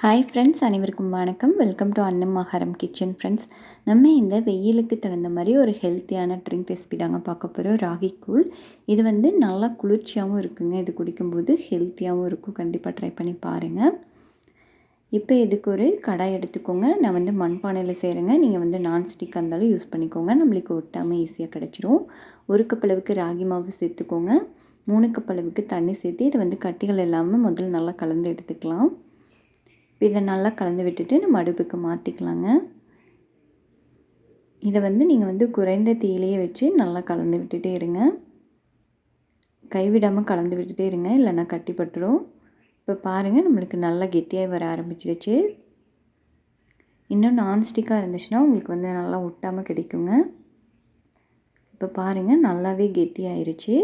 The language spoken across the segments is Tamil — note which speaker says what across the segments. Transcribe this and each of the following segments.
Speaker 1: ஹாய் ஃப்ரெண்ட்ஸ் அனைவருக்கும் வணக்கம். வெல்கம் டு அன்னம் மகாரம் கிச்சன் ஃப்ரெண்ட்ஸ் நம்ம இந்த வெயிலுக்கு தகுந்த மாதிரி ஒரு ஹெல்த்தியான ட்ரிங்க் ரெசிபி தாங்க பார்க்க போகிறோம் ராகி கூழ். இது வந்து நல்லா குளிர்ச்சியாகவும் இருக்குங்க. இது குடிக்கும்போது ஹெல்த்தியாகவும் இருக்கும். கண்டிப்பாக ட்ரை பண்ணி பாருங்கள் இப்போ இதுக்கு ஒரு கடாய் எடுத்துக்கோங்க. நான் வந்து மண்பானையில் செய்கிறேங்க நீங்கள் வந்து நான்ஸ்டிக் இருந்தாலும் யூஸ் பண்ணிக்கோங்க. நம்மளுக்கு ஒட்டாமல் ஈஸியாக கிடச்சிரும். ஒரு கப் அளவுக்கு ராகி மாவு சேர்த்துக்கோங்க. மூணு கப் அளவுக்கு தண்ணி சேர்த்து இதை வந்து கட்டிகள் இல்லாமல் முதல்ல நல்லா கலந்து எடுத்துக்கலாம். இதை நல்லா கலந்து விட்டுட்டு நம்ம அடுப்புக்கு மாற்றிக்கலாங்க. இதை வந்து நீங்கள் வந்து குறைந்த தீயிலேயே வச்சு நல்லா கலந்து விட்டுட்டே இருங்க. கைவிடாமல் கலந்து விட்டுட்டே இருங்க இல்லைன்னா கட்டிப்பட்டுரும். இப்போ பாருங்கள் நம்மளுக்கு நல்லா கெட்டியாக வர ஆரம்பிச்சிருச்சு. இன்னும் நான்ஸ்டிக்காக இருந்துச்சுன்னா உங்களுக்கு வந்து நல்லா ஒட்டாமல் கிடைக்குங்க. இப்போ பாருங்கள் நல்லாவே கெட்டியாயிருச்சு.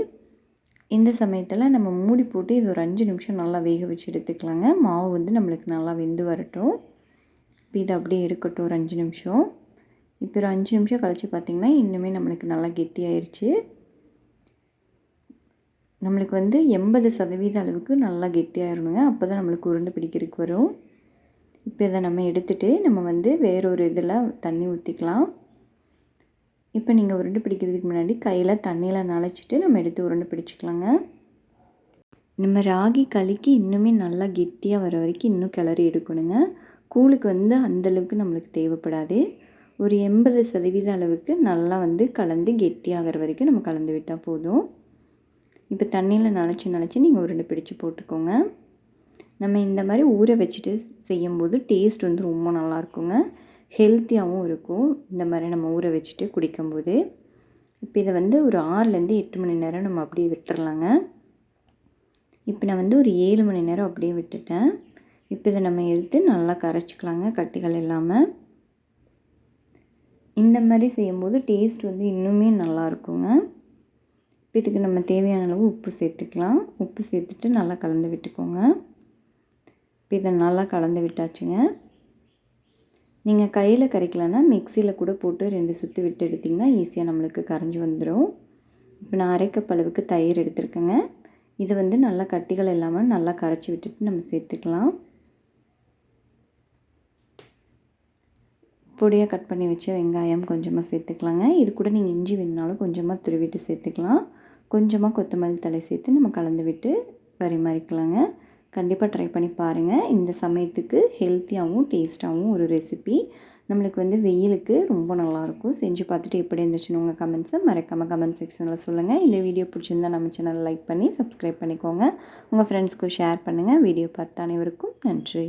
Speaker 1: இந்த சமயத்தில் நம்ம மூடி போட்டு இது ஒரு அஞ்சு நிமிஷம் நல்லா வேக வச்சு எடுத்துக்கலாங்க. மாவு வந்து நம்மளுக்கு நல்லா வெந்து வரட்டும். இப்போ இது அப்படியே இருக்கட்டும் ஒரு அஞ்சு நிமிஷம். இப்போ ஒரு அஞ்சு நிமிஷம் கழித்து பார்த்திங்கன்னா இன்னுமே நம்மளுக்கு நல்லா கெட்டியாயிருச்சு. நம்மளுக்கு வந்து எண்பது சதவீத அளவுக்கு நல்லா கெட்டியாயிருணுங்க அப்போ தான் நம்மளுக்கு உருண்டை பிடிக்கிறதுக்கு வரும். இப்போ இதை நம்ம எடுத்துகிட்டு நம்ம வந்து வேறொரு இதில் தண்ணி ஊற்றிக்கலாம் இப்போ நீங்கள் உருண்டு பிடிக்கிறதுக்கு முன்னாடி கையில் தண்ணியில் நனைச்சிட்டு நம்ம எடுத்து உருண்டு பிடிச்சிக்கலாங்க. நம்ம ராகி களிக்கு இன்னுமே நல்லா கெட்டியாக வர வரைக்கும் இன்னும் கிளறி எடுக்கணுங்க. கூழுக்கு வந்து அந்தளவுக்கு நம்மளுக்கு தேவைப்படாது. ஒரு எண்பது சதவீத அளவுக்கு நல்லா வந்து கலந்து கெட்டியாகிற வரைக்கும் நம்ம கலந்து விட்டால் போதும். இப்போ தண்ணியில் நனைச்சி நனைச்சி நீங்கள் உருண்டை பிடிச்சி போட்டுக்கோங்க. நம்ம இந்த மாதிரி ஊற வச்சுட்டு செய்யும்போது டேஸ்ட் வந்து ரொம்ப நல்லாயிருக்குங்க ஹெல்த்தியாகவும் இருக்கும். இந்த மாதிரி நம்ம ஊற வச்சுட்டு குடிக்கும்போது. இப்போ இதை வந்து ஒரு ஆறுலேருந்து எட்டு மணி நேரம் நம்ம அப்படியே விட்டுறலாங்க. இப்போ நான் வந்து ஒரு ஏழு மணி நேரம் அப்படியே விட்டுட்டேன். இப்போ இதை நம்ம எடுத்து நல்லா கரைச்சிக்கலாங்க கட்டிகள் இல்லாமல் இந்த மாதிரி செய்யும்போது டேஸ்ட் வந்து இன்னுமே நல்லா இருக்குங்க. இப்போ இதுக்கு நம்ம தேவையான அளவு உப்பு சேர்த்துக்கலாம். உப்பு சேர்த்துட்டு நல்லா கலந்து விட்டுக்கோங்க. இப்போ இதை நல்லா கலந்து விட்டாச்சுங்க. நீங்கள் கையில் கரைக்கலன்னா மிக்சியில் கூட போட்டு ரெண்டு சுற்றி விட்டு எடுத்திங்கன்னா ஈஸியாக நம்மளுக்கு கரைஞ்சி வந்துடும் இப்போ நான் அரைக்கப் அளவுக்கு தயிர் எடுத்துருக்கேங்க. இது வந்து நல்லா கட்டிகள் இல்லாமல் நல்லா கரைச்சி விட்டுட்டு நம்ம சேர்த்துக்கலாம். பொடியாக கட் பண்ணி வச்ச வெங்காயம் கொஞ்சமாக சேர்த்துக்கலாங்க. இது கூட நீங்கள் இஞ்சி வேணுனாலும் கொஞ்சமாக துருவிட்டு சேர்த்துக்கலாம். கொஞ்சமாக கொத்தமல்லி தலை சேர்த்து நம்ம கலந்து விட்டு பரிமாறிக்கலாங்க கண்டிப்பாக ட்ரை பண்ணி பாருங்கள் இந்த சமயத்துக்கு ஹெல்த்தியாகவும் டேஸ்ட்டாகவும் ஒரு ரெசிபி நம்மளுக்கு வந்து வெயிலுக்கு ரொம்ப நல்லாயிருக்கும். செஞ்சு பார்த்துட்டு எப்படி இருந்துச்சுன்னு உங்கள் கமெண்ட்ஸை மறக்காமல் கமெண்ட் செக்ஷனில் சொல்லுங்கள் இந்த வீடியோ பிடிச்சிருந்தா நம்ம சேனல் லைக் பண்ணி சப்ஸ்கிரைப் பண்ணிக்கோங்க. உங்கள் ஃப்ரெண்ட்ஸ்க்கும் ஷேர் பண்ணுங்கள் வீடியோ பார்த்த அனைவருக்கும் நன்றி.